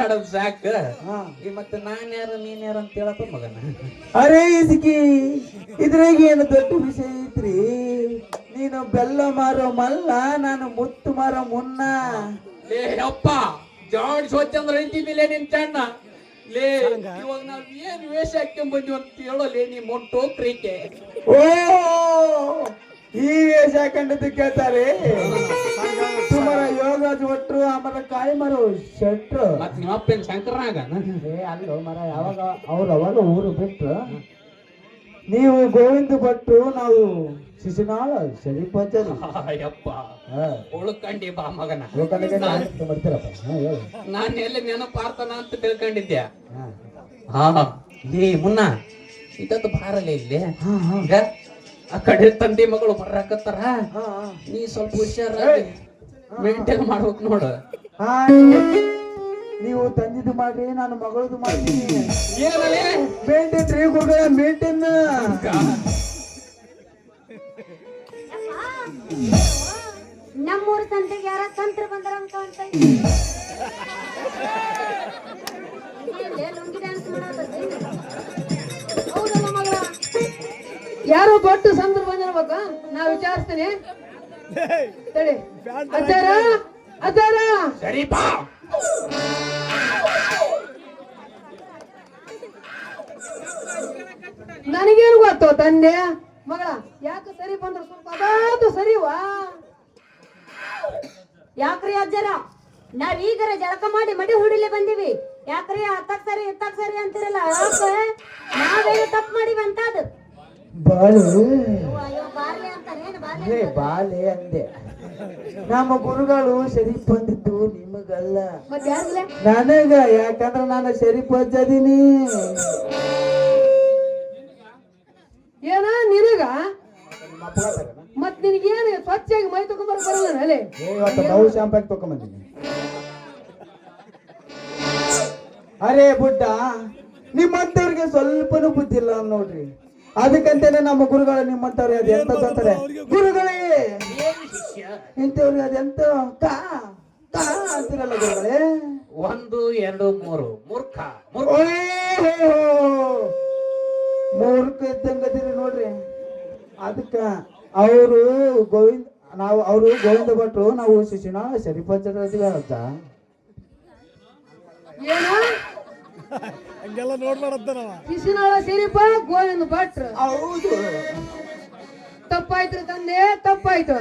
ಹಾಡಾಡೋದು ಸಾಕ. ಈ ಮತ್ತೆ ನಾನ್ ಯಾರು ನೀನ್ ಯಾರು ಅಂತ ಹೇಳಪ್ಪ ಮಗನ? ಅರೆ ಇದಕ್ಕೆ ಇದ್ರಾಗ ಏನು ದೊಡ್ಡ ವಿಷಯ ಐತ್ರಿ? ನೀನು ಬೆಲ್ಲ ಮಾರೋ ಮಲ್ಲ ನಾನು ಮುತ್ತು ಮಾರೋ ಮುನ್ನ. ಲೇ ಅಪ್ಪ ಜಾಡ್ ಸ್ವಚ್ಛಂದ್ರ ಐತಿದ್ದಿಲ್ಲ ನಿನ್ ಚಣ್ಣ ಲೇ ಇವಾಗ ನಾವ್ ಏನ್ ವೇಷ ಹಾಕ್ಕೊಂಡ್ ಬಂದಿವಂತ ಅಂತ ಹೇಳೋ ಲೇ ನೀ ಮೊಂಟು ಕ್ರೀಕೆ ಓ ಈ ವೇಷ ಹಾಕೊಂಡಿದ್ದು ಕೇಳ್ತಾರೆ. ಸುಮಾರ ಯೋಗ ಒಟ್ರು ಆಮೇಲೆ ಕಾಯಿ ಮರೋ ಶೆಟ್ರು. ಮತ್ ನಿಮ್ಮ ಅಪ್ಪನ್ ಶಂಕರನಾಗ? ಏ ಅಲ್ಲೋ ಮರ ಯಾವಾಗ ಅವ್ರು ಅವಾಗ ಊರು ಬಿಟ್ರು. ನೀವು ಗೋವಿಂದ ಭಟ್ರು ನಾವು ಶಿಶುನಾಳ ಶರೀಫಾಚಾರಿ ಯಪ್ಪ ಹಾ. ಉಳ್ಕಂಡಿ ಬಾ ಮಗನ. ಹೇಳು. ನಾನ್ ಎಲ್ಲಿ ನೆನಪಾರ್ತಾನ ಅಂತ ತಿಳ್ಕೊಂಡಿದ್ದೆ ಹಾ. ಹಾ. ಲೇ ಮುನ್ನ ಇದತ್ತು ಬಾರಲ್ಲ ಇಲ್ಲಿ. ಹಾ ಈಗ ಆ ಕಡೆ ತಂದೆ ಮಗಳು ಬರಾಕತ್ತಾರ. ನೀ ಸ್ವಲ್ಪ ಹುಷಾರ ಮೇಂಟೈನ್ ಮಾಡ್ಬೇಕು ನೋಡು. ಹಾ ನೀವು- ತಂದಿದ್ದು ಮಾಡ್ರಿ ನಾನು ಮಗಳದು ಮಾಡ್ತೀನಿ. ಏನಲೇ ಮೇಂಟೈನ್ ರೀ ಗುರುಗಳ ಮೇಂಟೈನ್ ನಮ್ಮೂರ್ ತಂದೆಗೆ ಯಾರ ಕಂತ್ರ ಬಂದ್ರ ಅಂತ ಯಾರೋ ದೊಡ್ಡ ಸಂದ್ರ ಬಂದಿರ್ಬೇಕ ನಾ ವಿಚಾರಿಸ್ತೇನೆ. ತಡಿ. ಅಜ್ಜಾರ ಅದಾರ ನನಗೇನು ಗೊತ್ತು ತಂದೆ? ಮಗಳ ಯಾಕೆ ಸರಿ ಬಂದ್ರು? ಸ್ವಲ್ಪ ಅದಾದ್ರು ಸರಿವಾ? ಯಾಕ್ರಿ ಅಜ್ಜರ? ನಾವ್ ಈಗರ ಜಳಕ ಮಾಡಿ ಮಡಿ ಹುಡಿಲೆ ಬಂದಿವಿ. ಯಾಕ್ರಿ? ಹತ್ತಾಕ್ ಸರಿ ಇತ್ತಕ್ ಸರಿ ಅಂತಿರಲ್ಲ? ಯಾಕೆ ನಾವೇನು ತಪ್ಪು ಮಾಡಿವಿ ಅಂತ ಅದು ಬಾಳು. ಏ ಬಾಲೆ ಅಂದೆ. ನಮ್ಮ ಗುರುಗಳು ಶರೀಫ್ ಬಂದಿದ್ದು ನಿಮಗಲ್ಲ. ನನಗ ಯಾಕಂದ್ರ ನಾನು ಶರೀಫ್ ಬಜ್ಜದೀನಿ ಏನ ನಿನಗ? ಮತ್ ನಿನಗೇನು ಸ್ವಚ್ಛಾಗಿ ಮೈ ತಗೊಂಡ್ಬರ ಬರಲ್ಲ ಅಲೆ ಇವತ್ತು ನಾವು ಶಾಂಪಾಗಿ ತಗೊಂಬಂದಿನಿ ಅರೇ ಬುಡ್ಡ ನಿಮ್ಮಂತವ್ರಿಗೆ ಸ್ವಲ್ಪನೂ ಬುದ್ಧಿ ಇಲ್ಲ ನೋಡ್ರಿ. ಅದಕ್ಕಂತೇನೆ ನಮ್ಮ ಗುರುಗಳು ನಿಮ್ಮಂತವ್ರು ಅದು ಎಂತ ಅಂತಾರೆ ಗುರುಗಳೇ! ಇಂಥವ್ರಿಗೆ ಅದೆಂತ ಕಾ ಕಾ ಅಂತಿರಲ್ಲ ಗುರುಗಳೇ? ಒಂದು ಎರಡು ಮೂರು. ಮೂರ್ಖ ಮೂರ್ಖ. ಇದ್ದಂಗದಿರಿ ನೋಡ್ರಿ. ಅದಕ್ಕ ಅವರು ಗೋವಿಂದ ನಾವು ಅವರು ಗೋವಿಂದ ಭಟ್ರು ನಾವು ಶಿಶುನ ಶರೀಫಾಚಾರ್ಯ ಅಂತ ಏನ ಕಿಸಿನಾಳ ಸಿರಿಪ ಗೋವಿಂದ ಭಟ್ರ ಹೌದು. ತಪ್ಪಾಯ್ತು ತಂದೆ ತಪ್ಪಾಯ್ತು.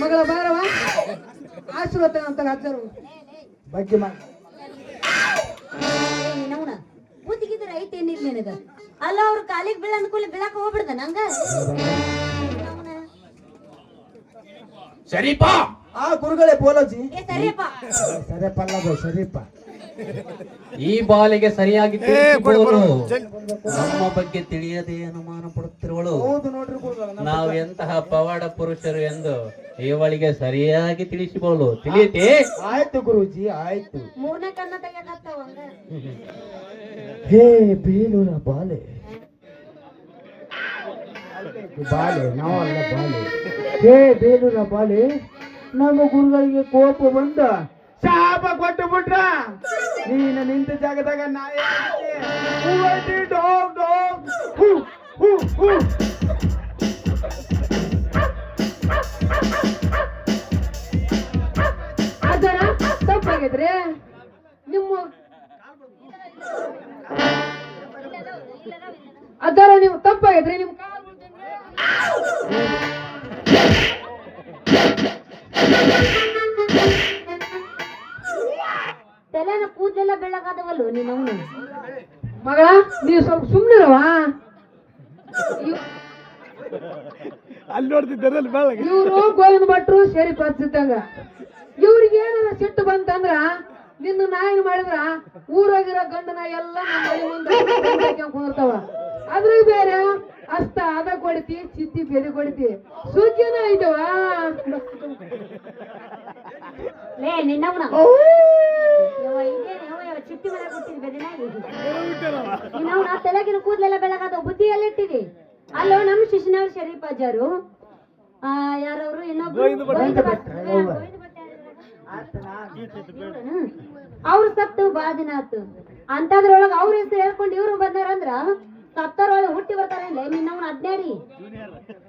ಮಗಳ ಬಾರವ ಆಶೀರ್ವಾದ ಅಂತ ಹಾಕ್ತಾರು ಬಗ್ಗೆ ಮಾಡಿ. ಬುದ್ಧಿಗಿದ್ರೆ ಐತೆ ಏನಿಲ್ಲ ನಿನಗ? ಅಲ್ಲ ಅವ್ರ ಕಾಲಿಗೆ ಬೀಳ ಅನ್ಕೂಲ ಬೀಳಕ್ ಹೋಗ್ಬಿಡ್ದ ನಂಗ. ಸರಿಪಾ! ಆ ಗುರುಗಳೇ ಬೋಲಜಿ ಸರಿಯಪ್ಪ. ಶರೀಫ. ಈ ಬಾಲಿಗೆ ಸರಿಯಾಗಿ ನಮ್ಮ ಬಗ್ಗೆ ತಿಳಿಯದೆ ಅನುಮಾನ ಪಡುತ್ತಿರುವಳು. ನಾವು ಎಂತಹ ಪವಾಡ ಪುರುಷರು ಎಂದು ಇವಳಿಗೆ ಸರಿಯಾಗಿ ತಿಳಿಸಿಕೊಳ್ಳು ತಿಳಿಯತೆ ಆಯ್ತು ಗುರುಜಿ ಆಯ್ತು. ಹೇ ಬೇಲೂರ ಬಾಲೆ. ಬಾಲೆ ನಾವಲ್ಲ ಬಾಲೆ. ಹೇ ಬೇಲೂರ ಬಾಲೆ. ನಮ್ಮ ಗುರುಗಳಿಗೆ ಕೋಪ ಬಂದ ಶಾಪ ಕೊಟ್ಟು ಬಿಟ್ರ. ನೀನು ನಿಂತ ಜಾಗದಾಗ ನಾಯಿ ಹೂ ಹೂ ಹೂ. ಸುಮ್ನಿರವ ಅಲ್ಲಿ ನೋಡ್ತಿದ್ದಾರಲ್ಲ ಬೆಳಗ್ಗೆ ಇವ್ರು ಗೋವಿನ ಭಟ್ರು ಸೇರಿ ಪಚ್ಚಿದ್ದಂಗ ಇವ್ರಿಗೆ ಏನಾರ ಸಿಟ್ಟು ಬಂತಂದ್ರ ನಿನ್ನ ನಾಯಿನ ಮಾಡಿದ್ರ ಊರಾಗಿರೋ ಗಂಡನ ಎಲ್ಲ ಕುಂದಿರ್ತಾವ. ಅದ್ರಾಗ ಬೇರೆ ಅಸ್ತ ಅದ ಕೊಡ್ತಿ ಚಿತ್ತಿ ಬೆದಿ ಕೊಡ್ತಿ. ಸುಖಿನ ಐತವ? ಲೇ ನಿನ್ನವನ ಚಿಟ್ಟಿ ತಲೆಗಿನ ಕೂದಲೆಲ್ಲ ಬೆಳಗಾದ ಬುದ್ಧಿ ಎಲ್ಲಿಟ್ಟಿದಿ ಅಲ್ಲೋ ನಮ್ಮ ಶಿಶುನವ್ರ ಶರೀಫ್ ಅಜ್ಜಾರು. ಆ ಯಾರವ್ರು? ಇನ್ನೊಬ್ರು? ಅವ್ರು ಸತ್ತು ಬಾಳ ದಿನ ಆತು. ಅಂತದ್ರೊಳಗ ಅವ್ರ ಹೆಸರು ಹೇಳ್ಕೊಂಡು ಇವ್ರು ಬಂದಾರಂದ್ರ ಸತ್ತರೊಳಗೆ ಹುಟ್ಟಿ ಬರ್ತಾರೆ ನಿನ್ನವನ ಅಡ್ನಾಡಿ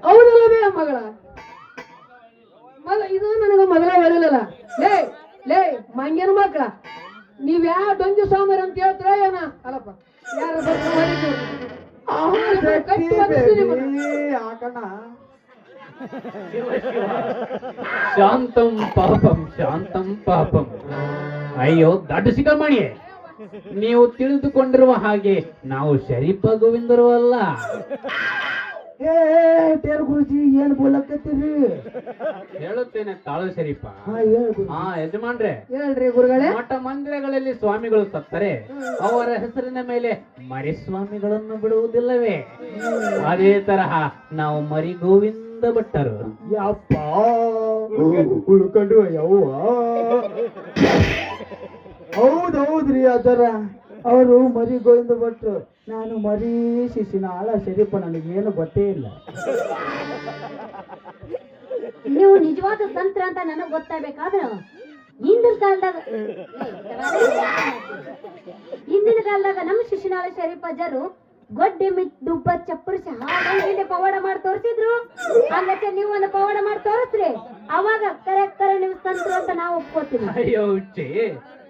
ಹೌದಲ್ಲವೇ ಮಗಳ? ಮಗ ಇದು ನನಗ ಮೊದಲ ಒಳಿಲಲ್ಲ ಲೇ ಲೇ ಮಂಗ್ಯನ ಮಕ್ಳ ನೀವ್ ಯಾವ ದೊಂಜಿ ಸ್ವಾಮಿ ಅಂತ ಹೇಳ್ತೀರ ಏನ? ಅಲ್ಲಪ್ಪ ಯಾರು ಶಾಂತಂ ಪಾಪಂ ಶಾಂತಂ ಪಾಪಂ. ಅಯ್ಯೋ ದಡ್ಡ ಸಿಗಮಣಿ ನೀವು ತಿಳಿದುಕೊಂಡಿರುವ ಹಾಗೆ ನಾವು ಶರೀಫ ಗೋವಿಂದರು ಅಲ್ಲ. ಏ ಟೇರ್ ಗುರುಜಿ ಏನ್ ಬೋಲಕತ್ತೀರಿ? ಹೇಳುತ್ತೇನೆ ತಾಳು ಶರೀಫ. ಹಾ ಹೇಳ್. ಹಾ ಯಜಮಾನ್ರೆ ಹೇಳ್ರಿ ಗುರುಗಳೇ. ಮಠ ಮಂದಿರಗಳಲ್ಲಿ ಸ್ವಾಮಿಗಳು ಸತ್ತರೆ ಅವರ ಹೆಸರಿನ ಮೇಲೆ ಮರಿ ಸ್ವಾಮಿಗಳನ್ನು ಬಿಡುವುದಿಲ್ಲವೇ? ಅದೇ ತರಹ ನಾವು ಮರಿ ಗೋವಿಂದ ಭಟ್ಟರು. ಯಪ್ಪ. ಉಳ್ಕೊಂಡು ಯವ್ವ ಹೌದೌದ್ರಿ ಅದರ. ಅವರು ಮರಿ ಗೋವಿಂದ ಭಟ್ರು ನಾನು ಮರಿ ಶರೀಪ ಶರೀಫ ಏನು ಗೊತ್ತೇ ಇಲ್ಲ. ನೀವು ನಿಜವಾದ ತಂತ್ರ ಅಂತ ನನಗ್ ಗೊತ್ತಾಗಬೇಕಾದ್ರೆ ಹಿಂದಿನ ಕಾಲದಾಗ ಹಿಂದಿನ ಕಾಲದಾಗ ನಮ್ಮ ಶಿಶುನಾಳ ಶರೀಫ್ ಅಜ್ಜರು ಗೊಡ್ಡೆ ಮಿತ್ ದುಬ್ಬ ಚಪ್ಪರಿಸಿ ಹಾಗೆ ಪವಾಡ ಮಾಡಿ ತೋರಿಸಿದ್ರು. ಹಂಗಕ್ಕೆ ನೀವು ಒಂದು ಪವಾಡ ಮಾಡಿ ತೋರಿಸ್ರಿ. ಅವಾಗ ಕರೆ ಕರೆ ನೀವು ತಂತ್ರ ಅಂತ ನಾವು ಒಪ್ಕೋತೀವಿ. ಅಯ್ಯೋ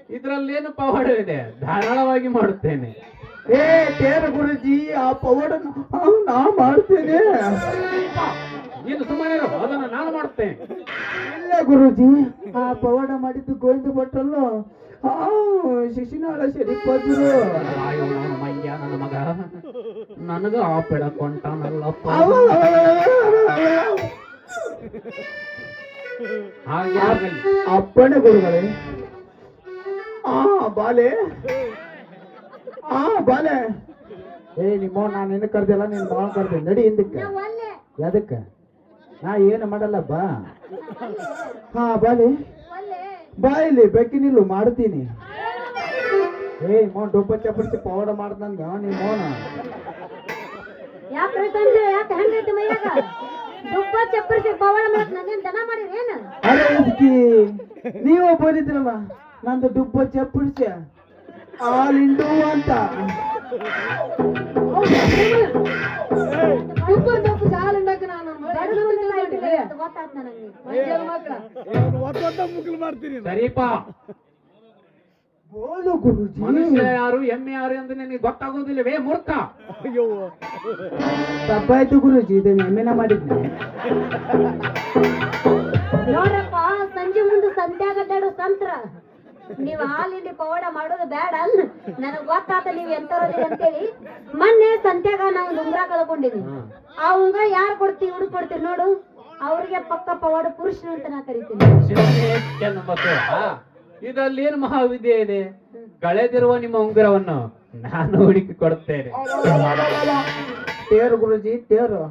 ಹುಚ್ಚಿ ಪವಾಡ ಇದೆ? ಧಾರಾಳವಾಗಿ ಮಾಡುತ್ತೇನೆ. ಏ ತೇರ ಗುರುಜಿ ಆ ಪವಾಡ ನಾ ಮಾಡ್ತೇನೆ. ನೀನು ಸುಮ್ಮನೆ ಅದನ್ನು ನಾನು ಮಾಡ್ತೇನೆ. ಇಲ್ಲ ಗುರುಜಿ ಆ ಪವಾಡ ಮಾಡಿದ್ದು ಗೋವಿಂದ ಭಟ್ರಲ್ಲೂ. ಆ ಶಿಶಿನಾಳ ಶರೀಫ್ ಅಜ್ಜರು ಅಯ್ಯೋ ನನ್ನ ಮಯ್ಯ ನನ್ನ ಮಗ. ನನಗ ಆ ಪೆಡ ಕೊಂಟಾನಲ್ಲಪ್ಪ. ಹಾಗೆ ಆಗಲಿ. ಅಪ್ಪಣೆ ಗುರುಗಳೇ ಆ ಬಾಲೆ. ಆ ಬಾಲೆ. ಏ ನಿಮ್ಮ ನಾನು ನಿನ್ನ ಕರ್ದಿಲ್ಲ ನೀನು ಮಾವ ಕರ್ದೆ. ನಡಿ ಹಿಂದಕ್ಕೆ. ಯಾದಕ್ಕೆ ನಾ ಏನು ಮಾಡಲ್ಲ ಬಾ. ಹಾ ಬಾಲೆ. ಬಾ ಇಲ್ಲಿ ಬೆಕ್ಕಿನಿಲ್ಲು ಮಾಡ್ತೀನಿ. ಏ ಮೋನ್ ಡೊಬ್ಬ ಚಪ್ಪಡಿಸಿ ಪವಾಡ ಮಾಡ್ದಂಗ ನೀ ಮೋನ ಯಾಕೆ ತಂದ್ರೆ ಯಾಕೆ ಹೆಂಗೈತಿ ಮೈಯಾಗ? ದುಬ್ಬ ಚಪ್ಪರಿಸಿ ಪವಾಡ ಮಾಡಕ್ ನಾನೇನ್ ದನ ಅರೆ ನೀವು ಬಂದಿದ್ರಲ್ಲ ನಂದು ಡುಬ್ಬ ಚಪ್ಪಡಿಸಿ. ಇಂಡು ಅಂತ. ಮಕ್ಳ. ಸರಿಪ. ಬೋಲು ಗುರುಜಿ. ಮನುಷ್ಯ ಯಾರು ಎಮ್ಮೆ ಯಾರು ಎಂದು ನಿನಗೆ ಗೊತ್ತಾಗೋದಿಲ್ಲವೇ ಮೂರ್ಖ? ತಪ್ಪಾಯ್ತು ಗುರುಜಿ ಇದನ್ನ ಎಮ್ಮೆನ ಮಾಡಿದ್ನೆ. ನೋಡ್ರಪ್ಪ ಸಂಜೆ ಮುಂದೆ ಸಂತ್ಯಾಗ ಸಂತ್ರ ತಂತ್ರ. ನೀವ್ ಇಲ್ಲಿ ಪವಾಡ ಮಾಡೋದು ಬೇಡ ನನಗ್ ಗೊತ್ತಾತ ನೀವ್ ಎಂತವ್ರದಿ ಅಂತೇಳಿ. ಮೊನ್ನೆ ಸಂತ್ಯಾಗ ನಾವು ಉಂಗ್ರ ಕಳ್ಕೊಂಡಿದ್ವಿ. ಆ ಉಂಗ್ರ ಯಾರ್ ಕೊಡ್ತೀವಿ ಹುಡುಕ್ ಕೊಡ್ತೀವಿ ನೋಡು. ಅವ್ರಿಗೆ ಪಕ್ಕ ಪವಾಡ ಪುರುಷನ ಅಂತ ನಾ ಕರಿತೀನಿ. ಇದ್ರಲ್ಲಿ ಏನ್ ಮಹಾವಿದ್ಯೆ ಇದೆ? ಕಳೆದಿರುವ ನಿಮ್ಮ ಉಂಗುರವನ್ನು ನಾನು ಹುಡುಕಿ ಕೊಡ್ತೇನೆ. ತೇರು ಗುರುಜಿ ತೇರು.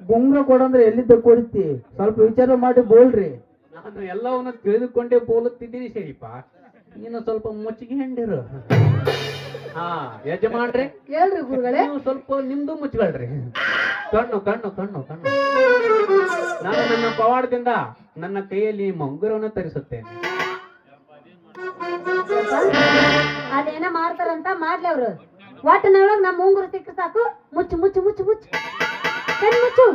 ಗುಂಗ್ರ ಕೊಡಂದ್ರೆ ಎಲ್ಲಿದ್ದ ಕೊಡ್ತಿ? ಸ್ವಲ್ಪ ವಿಚಾರ ಮಾಡಿ ಬೋಲ್ರಿ ನಾನು ಎಲ್ಲವನ್ನು ತಿಳಿದುಕೊಂಡೇ ಬೋಲುತ್ತಿದ್ದೀನಿ ಶರೀಫ. ನೀನು ಸ್ವಲ್ಪ ಮುಚ್ಚಿಗೆ ಹೆಂಡಿರು. ಹಾ ಯಜಮಾನ್ರೆ ಹೇಳ್ರಿ ಗುರುಗಳೇ. ನೀವು ಸ್ವಲ್ಪ ನಿಮ್ದು ಮುಚ್ಕೊಳ್ರಿ. ಕಣ್ಣು ಕಣ್ಣು ಕಣ್ಣು ಕಣ್ಣು. ನಾನು ನನ್ನ ಪವಾಡದಿಂದ ನನ್ನ ಕೈಯಲ್ಲಿ ಮಂಗುರವನ್ನು ತರಿಸುತ್ತೇನೆ. ಅದೇನ ಮಾಡ್ತಾರಂತ ಮಾಡ್ಲಿ ಅವ್ರು. ಒಟ್ಟಿನೊಳಗ್ ನಮ್ಮ ಉಂಗುರು ಸಿಕ್ಕ ಸಾಕು. ಮುಚ್ಚು ಮುಚ್ಚು ಮುಚ್ಚು ಮುಚ್ಚು. ಕಣ್ ಮುಚ್ಚು.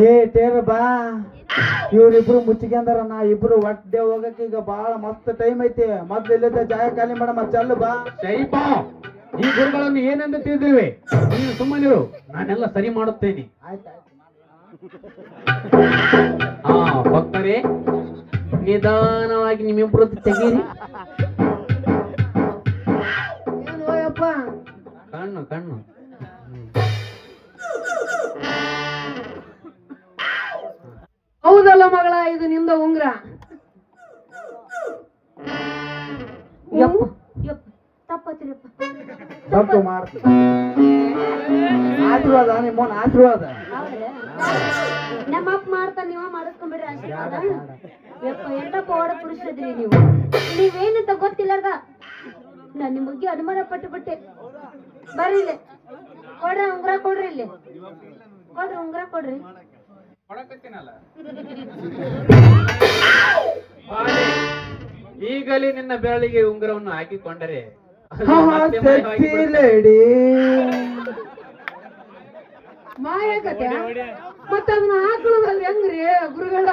ಏ ತೇರ ಬಾ. ಇವ್ರಿಬ್ರು ಮುಚ್ಚಿಗೆ ಅಂದಾರ ನಾ ಇಬ್ರು ಒಟ್ಟೆ ಹೋಗಕ್ಕೆ ಈಗ ಬಾಳ ಮಸ್ತ್ ಟೈಮ್ ಐತಿ. ಮೊದ್ಲು ಇಲ್ಲದ ಜಾಗ ಖಾಲಿ ಮಾಡಮ್ಮ ಚಲ್ಲು ಬಾ. ಶೈಪ ಈ ಗುರುಗಳನ್ನು ಏನೆಂದು ತಿಳಿದಿವೆ ನೀವು ಸುಮ್ಮನಿರು ನಾನೆಲ್ಲ ಸರಿ ಮಾಡುತ್ತೇನೆ. ಹಾ ಭಕ್ತರೇ ನಿಧಾನವಾಗಿ ನಿಮ್ಮಿಬ್ರು ತೆಗೀರಿ. ಕಣ್ಣು ಕಣ್ಣು. ಹೌದಲ್ಲ ಮಗಳ ಇದು ನಿಂದ ಉಂಗ್ರ? ತಪ್ಪತ್ತಿರಪ್ಪ ತಪ್ಪು ಮಾಡ್ತೀನಿ ಆಶೀರ್ವಾದ ನಿಮ್ಮೋನ್ ಆಶೀರ್ವಾದ. ನಮ್ಮ ಅಪ್ಪ ಮಾಡ್ತಾನ ನೀವ ಮಾಡಿಸ್ಕೊಂಡ್ಬಿಡ್ರಿ ಆಶೀರ್ವಾದ. ಯಪ್ಪ ಎಂತ ಪವಾಡ ಪುರುಷರಿದ್ರಿ ನೀವು? ನೀವೇನಂತ ಗೊತ್ತಿಲ್ಲದ ನಾನ್ ನಿಮ್ ಬಗ್ಗೆ ಅನುಮಾನ ಪಟ್ಟು ಬಿಟ್ಟೆ ಬರ್ರಿ ಇಲ್ಲಿ. ಕೊಡ್ರಿ ಉಂಗ್ರ ಕೊಡ್ರಿ ಇಲ್ಲಿ. ಕೊಡ್ರಿ ಉಂಗ್ರ ಕೊಡ್ರಿ. ಈಗಲೇ ನಿನ್ನ ಬೆರಳಿಗೆ ಉಂಗುರವನ್ನು ಹಾಕಿಕೊಂಡರೆ ಹಾ ಮತ್ತೆ ಮಾಯವಾಗಿ ಸೆಕ್ಸಿ ಬಿಡುತ್ತದೆ. ಲೇಡಿ. ಮಾಯ ಕತೆ ಮತ್ತ ಅದನ್ನ ಹಾಕೊಳ್ಳೋದಲ್ಲ ಹೆಂಗ್ರಿ ಗುರುಗಳ?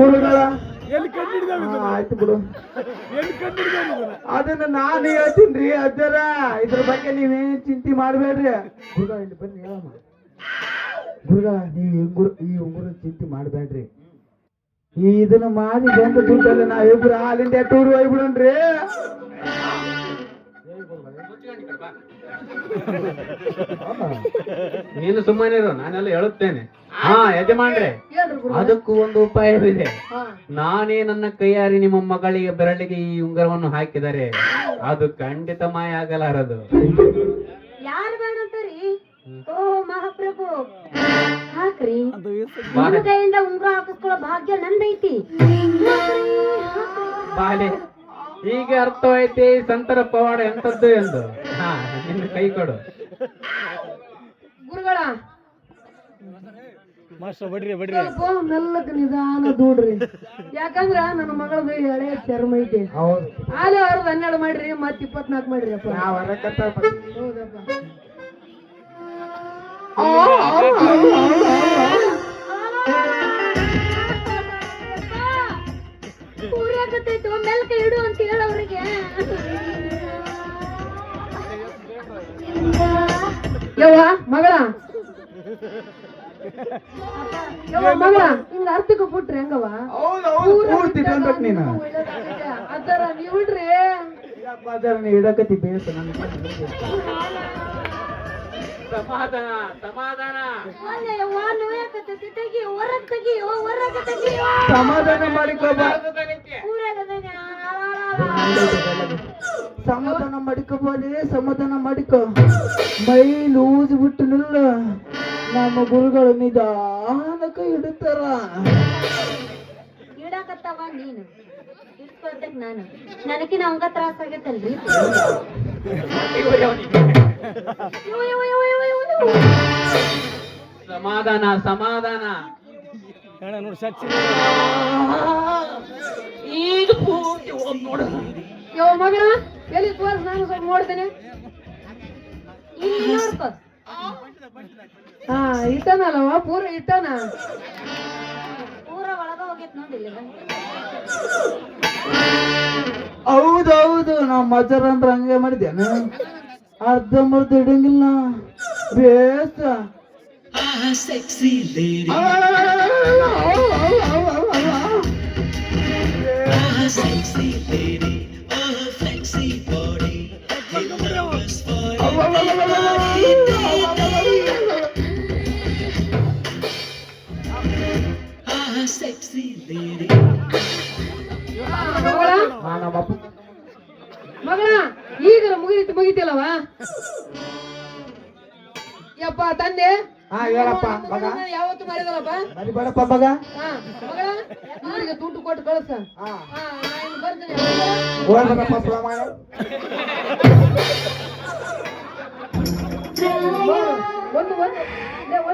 ಗುರುಗಳ ಆಯ್ತು ಬಿಡು. ಅದನ್ನ ನಾನು ಹೇಳ್ತೀನಿ ಅಜ್ಜರ. ಇದ್ರ ಬಗ್ಗೆ ನೀವೇನ್ ಚಿಂತೆ ಮಾಡಬೇಡ್ರಿ. ಗುರುಗಳ ಇಲ್ಲಿ ಬನ್ನಿ ಹೇಳಮ್ಮ. ಗುರುಗಳ ನೀವು ಈ ಉಂಗುರ ಚಿಂತೆ ಮಾಡಬೇಡ್ರಿ. ಈ ಇದನ್ನ ಮಾಡಿ ಬಂದ ದುಡ್ಡಲ್ಲಿ ನಾವಿಬ್ರು ಹಾಲಿಂದ ಟೂರ್ ಹೋಗ್ಬಿಡನ್ರಿ ನೀನು ಸುಮ್ಮನಿರು ನಾನೆಲ್ಲ ಹೇಳುತ್ತೇನೆ. ಹಾ ಯಜಮಾನ್ರೆ ಅದಕ್ಕೂ ಒಂದು ಉಪಾಯವಿದೆ. ಹಾ. ನಾನೇ ನನ್ನ ಕೈಯಾರಿ ನಿಮ್ಮ ಮಗಳಿಗೆ ಬೆರಳಿಗೆ ಈ ಉಂಗರವನ್ನು ಹಾಕಿದರೆ ಅದು ಖಂಡಿತ ಮಾಯ ಆಗಲಾರದು. ಯಾರು ಬೇಡ ಅಂತಾರಿ ಓ ಮಹಾಪ್ರಭು. ಹಾಕ್ರಿ ನಿಮ್ಮ ಕೈಯಿಂದ ಉಂಗ್ರ ಹಾಕಿಸ್ಕೊಳ್ಳೋ ಭಾಗ್ಯ ನಂದೈತಿ. ಬಾಲೆ. ಈಗ ಅರ್ಥವಾಯ್ತೆ ಸಂತರ ಪವಾಡ ಎಂತದ್ದು ಎಂದು. ಹಾ ನಿನ್ನ ಕೈ ಕೊಡು ಗುರುಗಳ ಸ್ವಲ್ಪ ಮೆಲ್ಲಕ್ ನಿಧಾನ ದೂಡ್ರಿ ಯಾಕಂದ್ರ ನನ್ನ ಮಗಳದು ಎಳೆ ಚರ್ಮ ಐತಿ ಹೌದು ಆಲೆ ಅವ್ರದ್ದು ಹನ್ನೆರಡು ಮಾಡ್ರಿ ಮತ್ ಇಪ್ಪತ್ನಾಲ್ಕು ಮಾಡ್ರಿ ಅಪ್ಪ ನಾವ್ ಹೊರಕತ್ತ ಹೌದಪ್ಪ ಊರಾಗತ್ತೈತು ಮೆಲ್ಕ ಇಡು ಅಂತ ಹೇಳ ಯವ್ವ ಮಗಳ. ಯವ್ವ ಮಗಳ ಹಿಂಗ ಅರ್ಥಕ್ಕೆ ಬಿಟ್ರಿ ಹೆಂಗವ ಪೂರ್ತಿ ನೀನು. ಅದರ ನೀವ್ ಬಿಡ್ರಿ ಬಾಜಾರ ನೀ ಇಡಕತ್ತಿ ಬೇಸ ನನ್ ಸಮಾಧಾನ ಸಮಾಧಾನ. ಅಲ್ಲೇ ಯವ್ವ ಸಮಾಧಾನ ಮಡಿಕ ಸಮಾಧಾನ ಮಡಿಕ. ಮೈ ಲೂಸ್ ಬಿಟ್ಟು ನಿಲ್ಲ. ನಮ್ಮ ಗುರುಗಳು ನಿಧಾನಕ ಇಡುತ್ತಾರ ಇಡಾಕತ್ತವ ನೀನು. ಇಟ್ಕೊಳ್ತೇಕ್ ನಾನು. ನನಗೆ ಅವಂಗ ತ್ರಾಸ ಆಗೈತಲ್ರಿ. ಸಮಾಧಾನ ಸಮಾಧಾನ. ಈಗ ಪೂರ್ತಿ ಹೋಗಿ ನೋಡು. ಯೋ ಮಗಳ ಎಲ್ಲಿ ತೋರ್ಸ್ ನಾನು ಸ್ವಲ್ಪ ನೋಡ್ತೇನೆ. ಇಲ್ಲಿ ನೋಡ್ಕೊ ಹಾ ಇಟ್ಟನಲ್ಲವ ಪೂರ ಇಟ್ಟನ. ಪೂರ ಒಳಗ ಹೋಗೈತ್ ನೋಡಿಲ್ಲ ಹೌದೌದು ನಾವು ಮಜರ್ ಅಂದ್ರೆ ಹಂಗೆ ಮಾಡಿದ್ದೇನೆ. ಅರ್ಧ ಮರ್ಧ ಇಡಂಗಿಲ್ಲ ಬೇಸ. ಮಗಳ ಮಗಳ ಈಗ ಮುಗಿದಿತ್ತು ಮುಗಿತಿಲ್ಲವ? ಯಪ್ಪ ತಂದೆ. ಹಾ ಹೇಳಪ್ಪ ಮಗ. ಯಾವತ್ತು ಬೇಡಪ್ಪ ಮಗ. ಹಾ ಮಗಳ ದುಡ್ಡು ಕೊಟ್ಟು ಕಳಿಸ. ಹಾ. ಹಾ ನಾನು ಬರ್ತೀನಿ ಒಂದು ಒಂದು